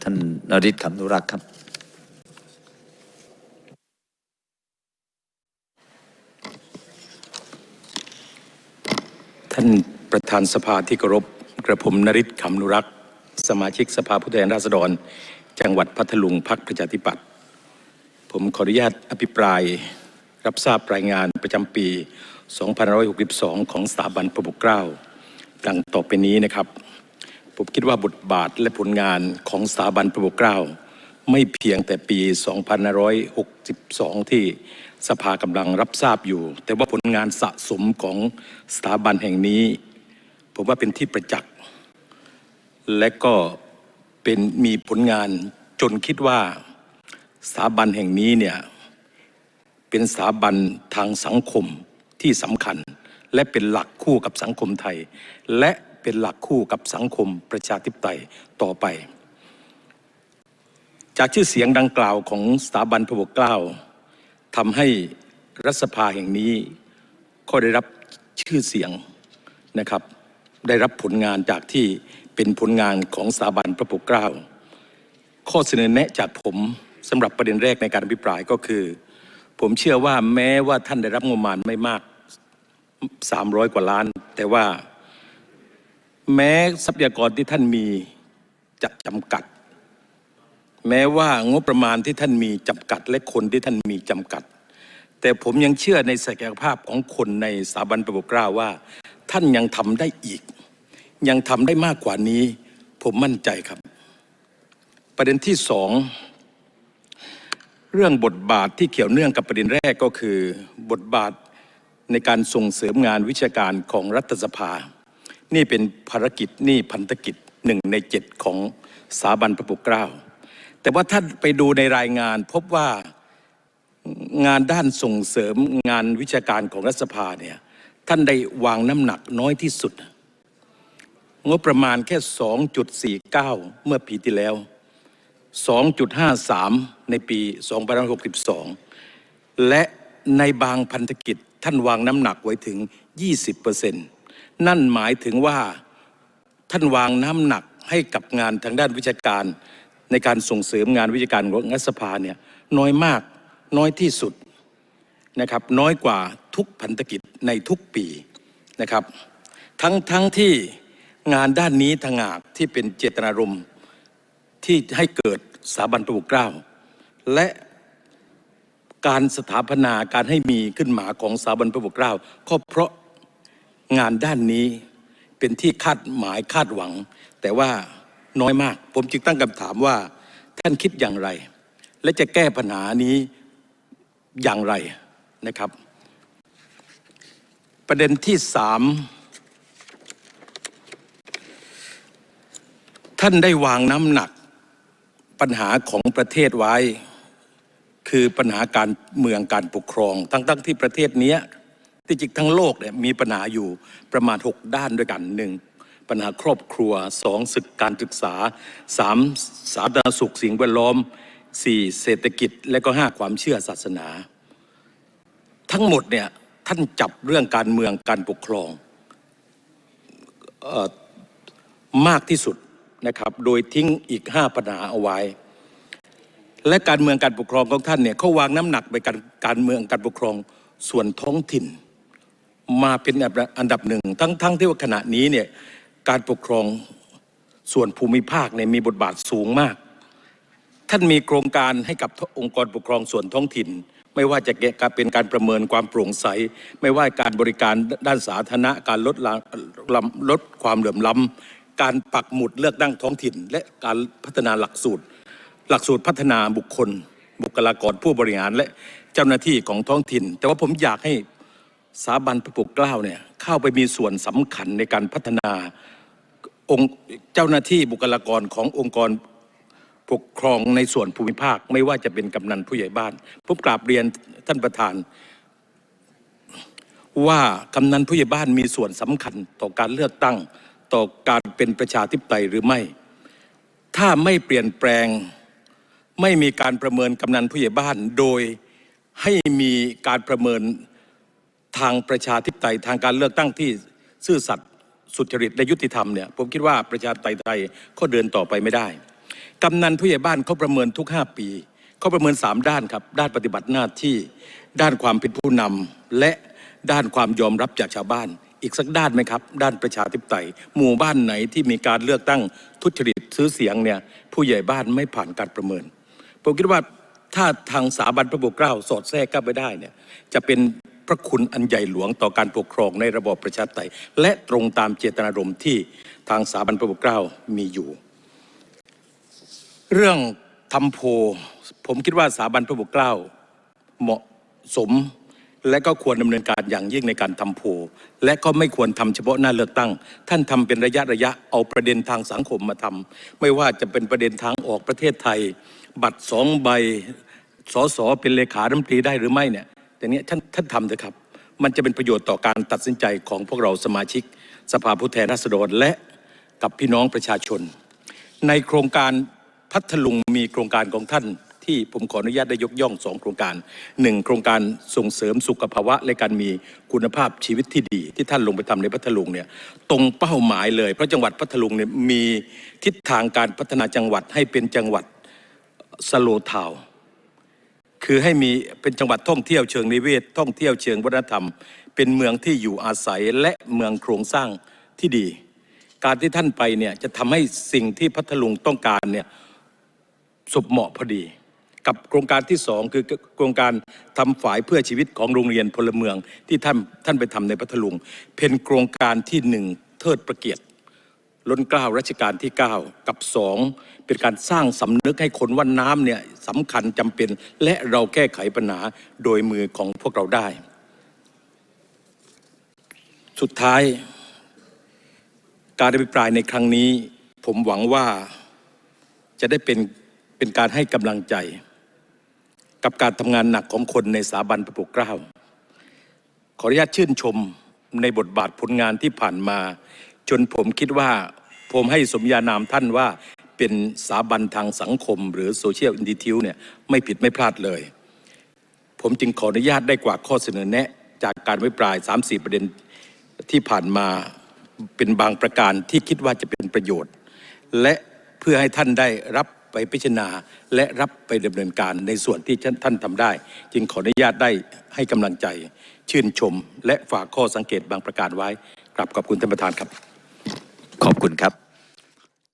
ท่านนริศคำนุรักษ์ครับ ท่านประธานสภาที่เคารพกระผมนริศขำนุรักษ์ สมาชิกสภาผู้แทนราษฎร จังหวัดพัทลุงพักประชาธิปัตย์ผมขออนุญาตอภิปรายรับทราบรายงานประจำปี 2562 ของสถาบันพระปกเกล้า ดังต่อไปนี้นะครับ ผมคิดว่าบทบาทและผลงานของสถาบันพระปกเกล้า ไม่เพียงแต่ปี 2562 ที่สภากำลังรับทราบอยู่ แต่ว่าผลงานสะสมของสถาบันแห่งนี้ ผมว่าเป็นที่ประจักษ์ และก็เป็นมีผลงานจนคิดว่าสถาบันแห่งนี้เนี่ยเป็นสถาบันทางสังคมที่สำคัญ และเป็นหลักคู่กับสังคมไทย และ เป็นหลักคู่กับสังคมประชาธิปไตยต่อไป จากชื่อเสียงดังกล่าวของสถาบันพระปกเกล้าทำให้รัฐสภาแห่งนี้ก็ได้รับชื่อเสียงนะครับ ได้รับผลงานจากที่เป็นผลงานของสถาบันพระปกเกล้าข้อเสนอแนะจากผมสำหรับประเด็นแรกในการอภิปรายก็คือ ผมเชื่อว่าแม้ว่าท่านได้รับงบประมาณไม่มาก 300 กว่าล้าน แต่ว่า แม้ทรัพยากรที่ท่านมีจะจำกัด แม้ว่างบประมาณที่ท่านมีจำกัด และคนที่ท่านมีจำกัด แต่ผมยังเชื่อในศักยภาพของคนในสถาบันประปกเกล้าว่า ท่านยังทำได้อีก ยังทำได้มากกว่านี้ ผมมั่นใจครับ ประเด็นที่สองเรื่องบทบาทที่เกี่ยวเนื่องกับประเด็นแรกก็คือ บทบาทในการส่งเสริมงานวิชาการของรัฐสภา นี่เป็นภารกิจนี่พันธกิจหนึ่งในเจ็ดของสถาบันพระปกเกล้าแต่ว่าท่านไปดูในรายงานพบว่างานด้านส่งเสริมงานวิชาการของรัฐสภาเนี่ยท่านได้วางน้ำหนักน้อยที่สุด งบประมาณแค่ 2.49 เมื่อปีที่แล้ว 2.53 ในปี2562 และในบางพันธกิจท่านวางน้ำหนักไว้ถึง 20%นั่ นั่นหมายถึงว่าท่านวางน้ำหนักให้กับงานทางด้านวิชาการ ในการส่งเสริมงานวิชาการของรัฐสภาเนี่ยน้อยมากน้อยที่สุดนะครับน้อยกว่าทุกพันธกิจในทุกปีนะครับ ทั้งทั้งที่งานด้านนี้ทางหากที่เป็นเจตนารมณ์ที่ให้เกิดสถาบันพระปกเกล้า และการสถาปนาการให้มีขึ้นมาของสถาบันพระปกเกล้าก็เพราะ งานด้านนี้เป็นที่คาดหมายคาดหวัง แต่ว่าน้อยมาก ผมจึงตั้งคำถามว่า ท่านคิดอย่างไร และจะแก้ปัญหานี้อย่างไรนะครับ ประเด็นที่สามท่านได้วางน้ำหนักปัญหาของประเทศไว้ คือปัญหาการเมืองการปกครอง ทั้งทั้งที่ประเทศนี้ ที่จริงทั้งโลกเนี่ยมีปัญหาอยู่ประมาณ 6 ด้านด้วยกันหนึ่งปัญหาครอบครัวสองศึกการศึกษาสามสาธารณสุขสิ่งแวดล้อมสี่เศรษฐกิจและก็ห้าความเชื่อศาสนา ทั้งหมดเนี่ยท่านจับเรื่องการเมืองการปกครองออมากที่สุดนะครับ โดยทิ้งอีกห้าปัญหาเอาไว้ และการเมืองการปกครองของท่านเนี่ยเขาวางน้ำหนักไปการการเมืองการปกครองส่วนท้องถิ่น มาเป็นอันดับหนึ่ง ทั้งทั้งที่ว่าขณะนี้เนี่ยการปกครองส่วนภูมิภาคเนี่ยมีบทบาทสูงมาก ท่านมีโครงการให้กับองค์กรปกครองส่วนท้องถิ่น ไม่ว่าจะเป็นการประเมินความโปร่งใส ไม่ว่าการบริการด้านสาธารณะการลดลลำลดความเหลื่อมล้ำการปักหมุดเลือกตั้งท้องถิ่น และการพัฒนาหลักสูตร หลักสูตรพัฒนาบุคคล บุคลากรผู้บริหารและเจ้าหน้าที่ของท้องถิ่น แต่ว่าผมอยากให้ สถาบันพระปกเกล้าเนี่ยเข้าไปมีส่วนสำคัญในการพัฒนาองค์เจ้าหน้าที่บุคลากรขององค์กรปกครองในส่วนภูมิภาค ไม่ว่าจะเป็นกำนันผู้ใหญ่บ้านผมกราบเรียนท่านประธาน ว่ากำนันผู้ใหญ่บ้านมีส่วนสำคัญต่อการเลือกตั้งต่อการเป็นประชาธิปไตยหรือไม่ ถ้าไม่เปลี่ยนแปลงไม่มีการประเมินกำนันผู้ใหญ่บ้าน โดยให้มีการประเมิน ทางประชาธิปไตยทางการเลือกตั้งที่ซื่อสัตย์สุจริตและยุติธรรมเนี่ยผมคิดว่าประชาธิปไตยไทยก็เดินต่อไปไม่ได้ กำนันผู้ใหญ่บ้านเขาประเมินทุก 5 ปีเขาประเมิน 3 ด้านครับ ด้านปฏิบัติหน้าที่ ด้านความเป็นผู้นำและด้านความยอมรับจากชาวบ้าน อีกสักด้านไหมครับ ด้านประชาธิปไตย หมู่บ้านไหนที่มีการเลือกตั้งทุจริตซื้อเสียงเนี่ยผู้ใหญ่บ้านไม่ผ่านการประเมินผมคิดว่าถ้าทางสถาบันพระปกเกล้าสอดแทรกเข้าไปได้เนี่ยจะเป็น ระคุณอันใหญ่หลวงต่อการปกครองในระบอบประชาธิปไตยและตรงตามเจตนารมณ์ที่ทางสถาบันพระปกเกล้ามีอยู่ เรื่องทำโพผมคิดว่าสถาบันพระปกเกล้าเหมาะสมและก็ควรดำเนินการอย่างยิ่งในการทำโพและก็ไม่ควรทำเฉพาะหน้าเลือกตั้ง ท่านทำเป็นระยะระยะเอาประเด็นทางสังคมมาทำไม่ว่าจะเป็นประเด็นทางออกประเทศไทย บัตรสองใบสอสอเป็นเลขาธิการตรีได้หรือไม่เนี่ย แต่เนี้ยท่านท่านทำเถอะครับ มันจะเป็นประโยชน์ต่อการตัดสินใจของพวกเราสมาชิก สภาผู้แทนราษฎรและกับพี่น้องประชาชน ในโครงการพัทลุงมีโครงการของท่านที่ผมขออนุญาตได้ยกย่องสองโครงการหนึ่งโครงการส่งเสริมสุขภาวะและการมีคุณภาพชีวิตที่ดี ที่ท่านลงไปทำในพัทลุงเนี่ยตรงเป้าหมายเลย เพราะจังหวัดพัทลุงเนี่ยมีทิศทางการพัฒนาจังหวัดให้เป็นจังหวัดสโลทาว คือให้มีเป็นจังหวัดท่องเที่ยวเชิงนิเวศ ท่องเที่ยวเชิงวัฒนธรรม เป็นเมืองที่อยู่อาศัยและเมืองโครงสร้างที่ดี การที่ท่านไปเนี่ยจะทำให้สิ่งที่พัทลุงต้องการเนี่ยสบเหมาะพอดี กับโครงการที่สองคือโครงการทำฝายเพื่อชีวิตของโรงเรียนพลเมืองที่ท่านท่านไปทำในพัทลุง เป็นโครงการที่หนึ่งเทิดประเกียรติ ล้นเกล้ารัชกาลที่ 9 กับ 2 เป็นการสร้างสำนึกให้คนว่าน้ำเนี่ยสำคัญจำเป็น และเราแก้ไขปัญหาโดยมือของพวกเราได้ สุดท้าย การอภิปรายในครั้งนี้ ผมหวังว่าจะได้เป็นเป็นการให้กำลังใจ กับการทำงานหนักของคนในสถาบันพระปกเกล้าขออนุญาตชื่นชมในบทบาทผลงานที่ผ่านมา จนผมคิดว่าผมให้สมญานามท่านว่าเป็นสาบันทางสังคม หรือโซเชียลอินดิทิวเนี่ยไม่ผิดไม่พลาดเลย ผมจึงขออนุญาตได้กว่าข้อเสนอแนะ จากการวิปราย 3-4 ประเด็นที่ผ่านมาเป็นบางประการที่คิดว่าจะเป็นประโยชน์ และเพื่อให้ท่านได้รับไปพิจารณาและรับไปดำเนินการในส่วนที่ท่านทำได้ จึงขออนุญาตได้ให้กำลังใจ ชื่นชม และฝากข้อสังเกตบางประการไว้กลับขอบคุณท่านประธานครับ ขอบคุณครับ